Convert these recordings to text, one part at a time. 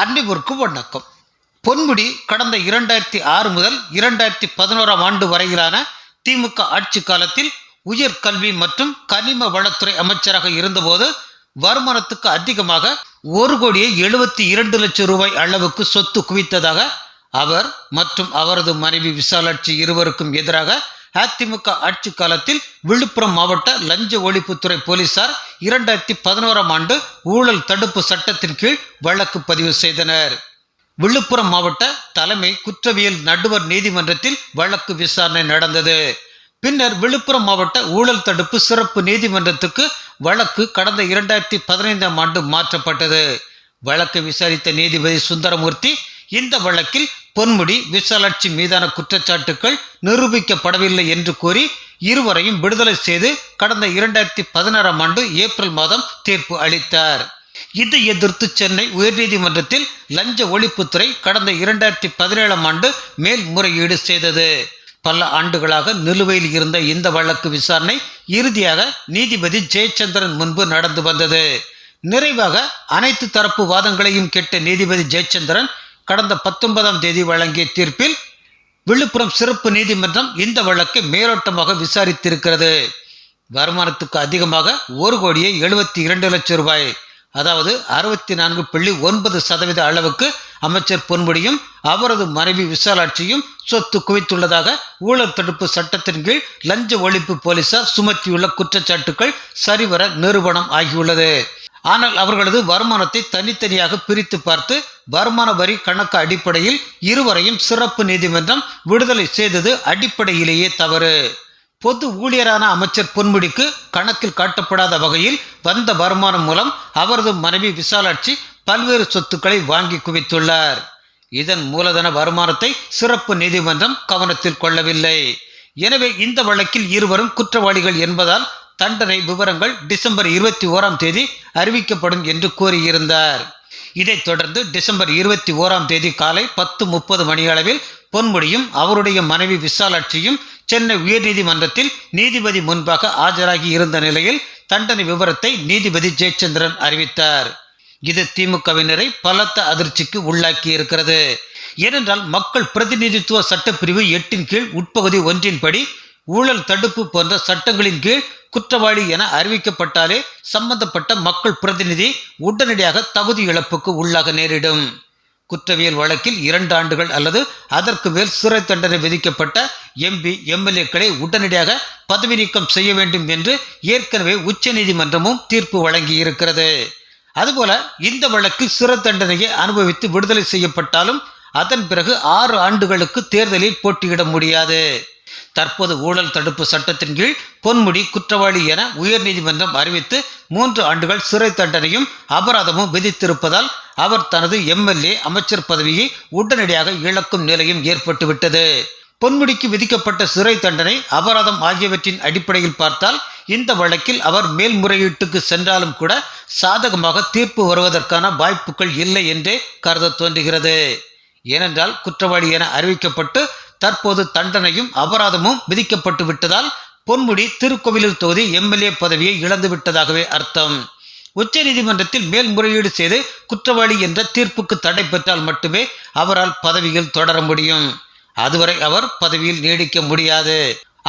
அன்னிவருக்கு வணக்கம் பொன்முடி கடந்த இரண்டாயிரத்தி ஆறு முதல் இரண்டாயிரத்தி பதினோராம் ஆண்டு வரையிலான திமுக ஆட்சி காலத்தில் உயர்கல்வி மற்றும் கனிம வளத்துறை அமைச்சராக இருந்தபோது வருமானத்துக்கு அதிகமாக ஒரு கோடியே எழுபத்தி இரண்டு லட்சம் ரூபாய் அளவுக்கு சொத்து குவித்ததாக அவர் மற்றும் அவரது மனைவி விசாலாட்சி இருவருக்கும் எதிராக அதிமுக ஆட்சி காலத்தில் விழுப்புரம் மாவட்ட லஞ்ச ஒழிப்புத்துறை போலீசார் இரண்டாயிரத்தி பதினோராம் ஆண்டு ஊழல் தடுப்பு சட்டத்தின் கீழ் வழக்கு பதிவு செய்தனர். விழுப்புரம் மாவட்ட தலைமை குற்றவியல் நடுவர் நீதிமன்றத்தில் வழக்கு விசாரணை நடந்தது. பின்னர் விழுப்புரம் மாவட்ட ஊழல் தடுப்பு சிறப்பு நீதிமன்றத்துக்கு வழக்கு கடந்த இரண்டாயிரத்தி பதினைந்தாம் ஆண்டு மாற்றப்பட்டது. வழக்கு விசாரித்த நீதிபதி சுந்தரமூர்த்தி இந்த வழக்கில் பொன்முடி விசாலாட்சி மீதான குற்றச்சாட்டுகள் நிரூபிக்கப்படவில்லை என்று கூறி இருவரையும் விடுதலை செய்து கடந்த இரண்டாயிரத்தி பதினாறாம் ஆண்டு ஏப்ரல் மாதம் தீர்ப்பு அளித்தார். இதை எதிர்த்து சென்னை உயர்நீதிமன்றத்தில் லஞ்ச ஒழிப்புத்துறை கடந்த இரண்டாயிரத்தி பதினேழாம் ஆண்டு மேல்முறையீடு செய்தது. பல ஆண்டுகளாக நிலுவையில் இருந்த இந்த வழக்கு விசாரணை இறுதியாக நீதிபதி ஜெயச்சந்திரன் முன்பு நடந்து வந்தது. நிறைவாக அனைத்து தரப்பு வாதங்களையும் கேட்ட நீதிபதி ஜெயச்சந்திரன் கடந்த பத்தொன்பதாம் தேதி வழங்கிய தீர்ப்பில் விழுப்புரம் சிறப்பு நீதிமன்றம் இந்த வழக்கை மேலோட்டமாக விசாரித்திருக்கிறது. வருமானத்துக்கு அதிகமாக ஒரு கோடியே எழுபத்தி இரண்டு லட்சம் ரூபாய் அதாவது அறுபத்தி நான்கு புள்ளி ஒன்பது சதவீத அளவுக்கு அமைச்சர் பொன்முடியும் அவரது மனைவி விசாலாட்சியும் சொத்து குவித்துள்ளதாக ஊழல் தடுப்பு சட்டத்தின் கீழ் லஞ்ச ஒழிப்பு போலீசார் சுமத்தியுள்ள குற்றச்சாட்டுக்கள் சரிவர நிறுவனம் ஆகியுள்ளது. ஆனால் அவர்களது வருமானத்தை தனித்தனியாக பிரித்து பார்த்து வருமான வரி கணக்கு அடிப்படையில் இருவரையும் சிறப்பு நீதிமன்றம் விடுதலை செய்தது அடிப்படையிலேயே தவறு. பொது ஊழியரான அமைச்சர் பொன்முடிக்கு கணக்கில் காட்டப்படாத வகையில் வந்த வருமானம் மூலம் அவரது மனைவி விசாலாட்சி பல்வேறு சொத்துக்களை வாங்கி குவித்துள்ளார். இதன் மூலதன வருமானத்தை சிறப்பு நீதிமன்றம் கவனத்தில் கொள்ளவில்லை. எனவே இந்த வழக்கில் இருவரும் குற்றவாளிகள் என்பதால் தண்டனை விவரங்கள் டிசம்பர் இருபத்தி ஓராம் தேதி அறிவிக்கப்படும் என்று கூறியிருந்தார். இதைத் தொடர்ந்து டிசம்பர் இருபத்தி ஓராம் தேதி காலை பத்து முப்பது மணியளவில் பொன்முடியும் அவருடைய மனைவி விசாலாட்சியும் சென்னை உயர்நீதிமன்றத்தில் நீதிபதி முன்பாக ஆஜராகி இருந்த நிலையில் தண்டனை விவரத்தை நீதிபதி ஜெயச்சந்திரன் அறிவித்தார். இது திமுகவினரை பலத்த அதிர்ச்சிக்கு உள்ளாக்கி இருக்கிறது ஏனென்றால் மக்கள் பிரதிநிதித்துவ சட்டப்பிரிவு எட்டின் கீழ் உட்பகுதி ஒன்றின்படி ஊழல் தடுப்பு போன்ற சட்டங்களின் கீழ் குற்றவாளி என அறிவிக்கப்பட்டாலே சம்பந்தப்பட்ட மக்கள் பிரதிநிதி உடனடியாக தகுதி இழப்புக்கு உள்ளாக நேரிடும். குற்றவியல் வழக்கில் இரண்டு ஆண்டுகள் அல்லது அதற்கு மேல் சிறை தண்டனை விதிக்கப்பட்ட எம்பி எம்எல்ஏக்களை உடனடியாக பதவி நீக்கம் செய்ய வேண்டும் என்று ஏற்கனவே உச்சநீதிமன்றமும் தீர்ப்பு வழங்கியிருக்கிறது. அதுபோல இந்த வழக்கில் சிறை தண்டனையை அனுபவித்து விடுதலை செய்யப்பட்டாலும் அதன் பிறகு ஆறு ஆண்டுகளுக்கு தேர்தலில் போட்டியிட முடியாது. தற்போது ஊழல் தடுப்பு சட்டத்தின் கீழ் பொன்முடி குற்றவாளி என உயர்நீதிமன்றம் அறிவித்து மூன்று ஆண்டுகள் சிறை தண்டனையும் அபராதமும் விதித்திருப்பதால் அவர் தனது எம்எல்ஏ அமைச்சர் பதவியை உடனடியாக இழக்கும் நிலையும் ஏற்பட்டுவிட்டது. பொன்முடிக்கு விதிக்கப்பட்ட சிறை தண்டனை அபராதம் ஆகியவற்றின் அடிப்படையில் பார்த்தால் இந்த வழக்கில் அவர் மேல்முறையீட்டுக்கு சென்றாலும் கூட சாதகமாக தீர்ப்பு வருவதற்கான வாய்ப்புகள் இல்லை என்றே கருத தோன்றுகிறது. ஏனென்றால் குற்றவாளி என அறிவிக்கப்பட்டு தற்போது தண்டனையும் அபராதமும் விதிக்கப்பட்டு விட்டதால் பொன்முடி திருக்கோவிலூர் தொகுதி எம்எல்ஏ பதவியை இழந்து விட்டதாகவே அர்த்தம். உச்சநீதிமன்றத்தில் மேல்முறையீடு செய்து குற்றவாளி என்ற தீர்ப்புக்கு தடை பெற்றால் மட்டுமே அவரால் பதவியில் தொடர முடியும். அதுவரை அவர் பதவியில் நீடிக்க முடியாது.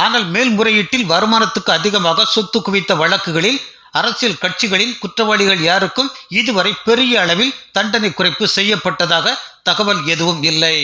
ஆனால் மேல்முறையீட்டில் வருமானத்துக்கு அதிகமாக சொத்து குவித்த வழக்குகளில் அரசியல் கட்சிகளின் குற்றவாளிகள் யாருக்கும் இதுவரை பெரிய அளவில் தண்டனை குறைப்பு செய்யப்பட்டதாக தகவல் எதுவும் இல்லை.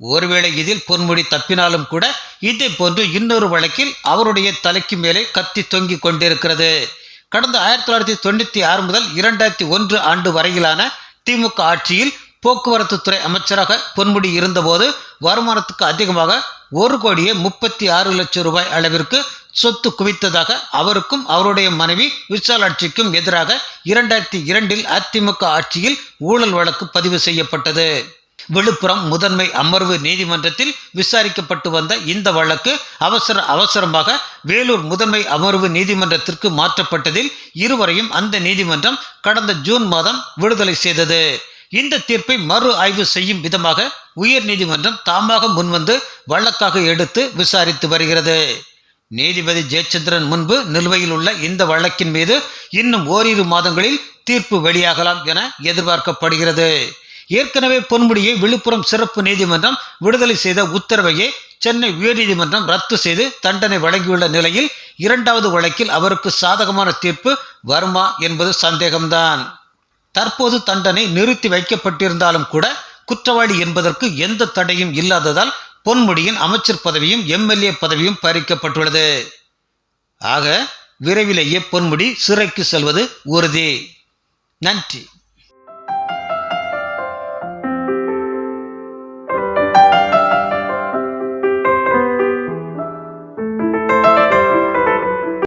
ஒருவேளை இதில் பொன்முடி தப்பினாலும் கூட இதே போன்று இன்னொரு வழக்கில் அவருடைய தலைக்கு மேலே கத்தி தொங்கிக் கொண்டிருக்கிறது. கடந்த ஆயிரத்தி தொள்ளாயிரத்தி தொண்ணூற்றி ஆறு முதல் இரண்டாயிரத்தி ஒன்று ஆண்டு வரையிலான திமுக ஆட்சியில் போக்குவரத்து துறை அமைச்சராக பொன்முடி இருந்தபோது வருமானத்துக்கு அதிகமாக ஒரு கோடியே முப்பத்தி ஆறு லட்சம் ரூபாய் அளவிற்கு சொத்து குவித்ததாக அவருக்கும் அவருடைய மனைவி விசாலாட்சிக்கும் எதிராக இரண்டாயிரத்தி இரண்டில் அதிமுக ஆட்சியில் ஊழல் வழக்கு பதிவு செய்யப்பட்டது. விழுப்புரம் முதன்மை அமர்வு நீதிமன்றத்தில் விசாரிக்கப்பட்டு வந்த இந்த வழக்கு அவசர அவசரமாக வேலூர் முதன்மை அமர்வு நீதிமன்றத்திற்கு மாற்றப்பட்டதில் இருவரையும் அந்த நீதிமன்றம் கடந்த ஜூன் மாதம் விடுதலை செய்தது. இந்த தீர்ப்பை மறு ஆய்வு செய்யும் விதமாக உயர் நீதிமன்றம் தாமாக முன்வந்து வழக்காக எடுத்து விசாரித்து வருகிறது. நீதிபதி ஜெயச்சந்திரன் முன்பு நிலுவையில் உள்ள இந்த வழக்கின் மீது இன்னும் ஓரிரு மாதங்களில் தீர்ப்பு வெளியாகலாம் என எதிர்பார்க்கப்படுகிறது. ஏற்கனவே பொன்முடியை விழுப்புரம் சிறப்பு நீதிமன்றம் விடுதலை செய்த உத்தரவையே சென்னை உயர்நீதிமன்றம் ரத்து செய்து தண்டனை வழங்கியுள்ள நிலையில் இரண்டாவது வழக்கில் அவருக்கு சாதகமான தீர்ப்பு வருமா என்பது சந்தேகம்தான். தற்போது தண்டனை நிறுத்தி வைக்கப்பட்டிருந்தாலும் கூட குற்றவாளி என்பதற்கு எந்த தடையும் இல்லாததால் பொன்முடியின் அமைச்சர் பதவியும் எம்எல்ஏ பதவியும் பறிக்கப்பட்டுள்ளது. ஆக விரைவிலேயே பொன்முடி சிறைக்கு செல்வது உறுதி. நன்றி.